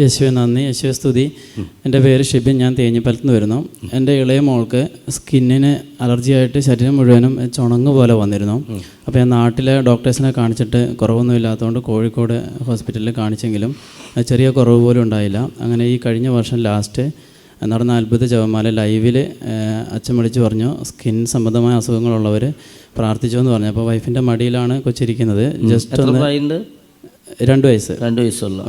യേശുവെ നന്ദി. യേശുവെ സ്തുതി. എന്റെ പേര് ഷിബിൻ. ഞാൻ തേഞ്ഞിപ്പലത്ത് നിന്ന് വരുന്നു. എന്റെ ഇളയ മോൾക്ക് സ്കിന്നിന് അലർജിയായിട്ട് ശരീരം മുഴുവനും ചുണങ്ങ് പോലെ വന്നിരുന്നു. അപ്പോൾ ഞാൻ നാട്ടിലെ ഡോക്ടേഴ്സിനെ കാണിച്ചിട്ട് കുറവൊന്നും ഇല്ലാത്തതുകൊണ്ട് കോഴിക്കോട് ഹോസ്പിറ്റലിൽ കാണിച്ചെങ്കിലും ചെറിയ കുറവ് പോലും ഉണ്ടായില്ല. അങ്ങനെ ഈ കഴിഞ്ഞ വർഷം ലാസ്റ്റ് നടന്ന അത്ഭുത ജപമാല ലൈവിൽ അച്ഛൻ വിളിച്ച് പറഞ്ഞു സ്കിൻ സംബന്ധമായ അസുഖങ്ങളുള്ളവർ പ്രാർത്ഥിച്ചു എന്ന് പറഞ്ഞു. അപ്പോൾ വൈഫിന്റെ മടിയിലാണ് കൊച്ചിരിക്കുന്നത്. ജസ്റ്റ് ഒന്ന് രണ്ട് വയസ്സ്. രണ്ട് വയസ്സുള്ള.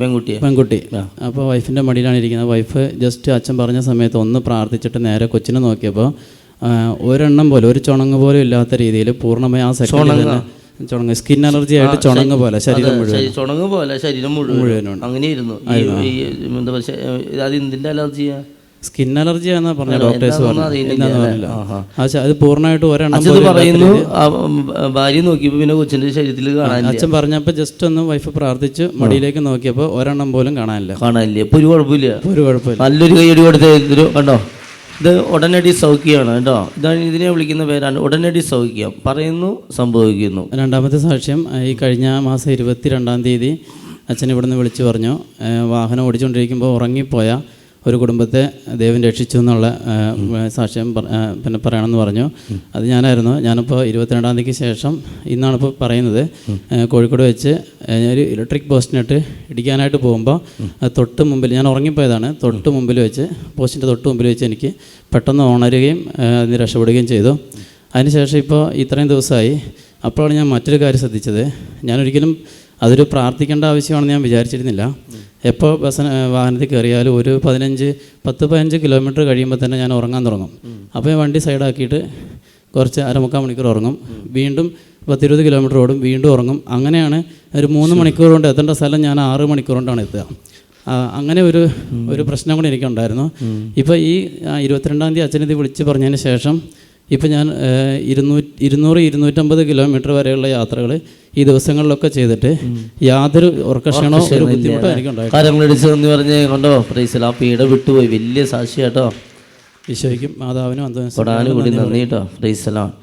പെൺകുട്ടി പെൺകുട്ടി. അപ്പോൾ വൈഫിന്റെ മടിയിലാണ് ഇരിക്കുന്നത് വൈഫ് ജസ്റ്റ് അച്ഛൻ പറഞ്ഞ സമയത്ത് ഒന്ന് പ്രാർത്ഥിച്ചിട്ട് നേരെ കൊച്ചിനെ നോക്കിയപ്പോൾ ഒരെണ്ണം പോലെ ഒരു ചുണങ്ങ് പോലും ഇല്ലാത്ത രീതിയിൽ പൂർണമായി ആ തന്നെ ചുണങ്ങ്. സ്കിൻ അലർജി ആയിട്ട് ചുണങ്ങ് പോലെ ശരീരം മുഴുവൻ ചുണങ്ങ് പോലെ ശരീരം മുഴുവൻ അങ്ങനെയായിരുന്നു. ഇരുന്നു എന്താ പക്ഷേ അത് എന്തിന്റെ അലർജിയാ സ്കിൻ അലർജി എന്നാ പറഞ്ഞ ഡോക്ടേഴ്സ്? പറഞ്ഞില്ല. അത് പൂർണമായിട്ട് ഒരെണ്ണം പറയുന്നു ഭാര്യ നോക്കിയപ്പോ പിന്നെ കൊച്ചിന്റെ ശരീരത്തിൽ അച്ഛൻ പറഞ്ഞപ്പോ ജസ്റ്റ് ഒന്ന് വൈഫ് പ്രാർത്ഥിച്ച് മടിയിലേക്ക് നോക്കിയപ്പോ ഒരെണ്ണം പോലും കാണാനില്ല. കാണാനില്ല. ഇപ്പൊ ഒരു കുഴപ്പമില്ല. ഒരു കുഴപ്പമില്ല. നല്ലൊരു കൈയടി കൊടുത്തു കണ്ടോ? ഇത് ഉടനടി സൗഖ്യമാണ് കേട്ടോ. ഇതാണ് ഇതിനെ വിളിക്കുന്ന പേരാണ് ഉടനടി സൗഖ്യം. പറയുന്നു സംഭവിക്കുന്നു. രണ്ടാമത്തെ സാക്ഷ്യം ഈ കഴിഞ്ഞ മാസം ഇരുപത്തി രണ്ടാം തീയതി അച്ഛൻ ഇവിടുന്ന് വിളിച്ചു പറഞ്ഞു. വാഹനം ഓടിച്ചുകൊണ്ടിരിക്കുമ്പോൾ ഉറങ്ങിപ്പോയ ഒരു കുടുംബത്തെ ദൈവം രക്ഷിച്ചു എന്നുള്ള സാക്ഷ്യം പിന്നെ പറയണമെന്ന് പറഞ്ഞു. അത് ഞാനായിരുന്നു. ഞാനിപ്പോൾ ഇരുപത്തിരണ്ടാം തീയതിക്ക് ശേഷം ഇന്നാണിപ്പോൾ പറയുന്നത്. കോഴിക്കോട് വെച്ച് ഞാൻ ഒരു ഇലക്ട്രിക് പോസ്റ്റിനിട്ട് ഇടിക്കാനായിട്ട് പോകുമ്പോൾ തൊട്ട് മുമ്പിൽ ഞാൻ ഉറങ്ങിപ്പോയതാണ്. തൊട്ട് മുമ്പിൽ വെച്ച് പോസ്റ്റിന്റെ തൊട്ട് മുമ്പിൽ വെച്ച് എനിക്ക് പെട്ടെന്ന് ഉണരുകയും അതിന് രക്ഷപ്പെടുകയും ചെയ്തു. അതിനുശേഷം ഇപ്പോൾ ഇത്രയും ദിവസമായി അപ്പോഴാണ് ഞാൻ മറ്റൊരു കാര്യം ശ്രദ്ധിച്ചത്. ഞാനൊരിക്കലും അതൊരു പ്രാർത്ഥിക്കേണ്ട ആവശ്യമാണെന്ന് ഞാൻ വിചാരിച്ചിരുന്നില്ല. എപ്പോൾ ബസ് വാഹനത്തിൽ കയറിയാലും ഒരു പതിനഞ്ച് പത്ത് പതിനഞ്ച് കിലോമീറ്റർ കഴിയുമ്പോൾ തന്നെ ഞാൻ ഉറങ്ങാൻ തുടങ്ങും. അപ്പോൾ ഞാൻ വണ്ടി സൈഡാക്കിയിട്ട് കുറച്ച് അരമുക്കാൽ മണിക്കൂർ ഉറങ്ങും. വീണ്ടും പത്തിരുപത് കിലോമീറ്റർ ഓടും വീണ്ടും ഉറങ്ങും. അങ്ങനെയാണ് ഒരു മൂന്ന് മണിക്കൂർ കൊണ്ട് എത്തേണ്ട സ്ഥലം ഞാൻ ആറ് മണിക്കൂർ കൊണ്ടാണ് എത്തുക. അങ്ങനെ ഒരു ഒരു പ്രശ്നം കൂടി എനിക്കുണ്ടായിരുന്നു. ഇപ്പോൾ ഈ ഇരുപത്തിരണ്ടാം തീയതി അച്ഛനെ വിളിച്ച് പറഞ്ഞതിന് ശേഷം ഇപ്പം ഞാൻ ഇരുന്നൂറ്റി ഇരുന്നൂറ് ഇരുന്നൂറ്റമ്പത് കിലോമീറ്റർ വരെയുള്ള യാത്രകൾ ഈ ദിവസങ്ങളിലൊക്കെ ചെയ്തിട്ട് യാതൊരു ഉറക്കക്ഷണോ ഒരു ബുദ്ധിമുട്ടോ എനിക്കുണ്ടായിട്ടില്ല കാരങ്ങളടിച്ച് എന്ന് പറഞ്ഞ് കണ്ടോ? പ്രൈസൽ ആ പീഡ വിട്ടുപോയി. വലിയ സാക്ഷി കേട്ടോ ഈശോയ്ക്കും മാതാവിനും കൊടാനുകൂടി നന്ദി കേട്ടോ പ്രൈസലാണ്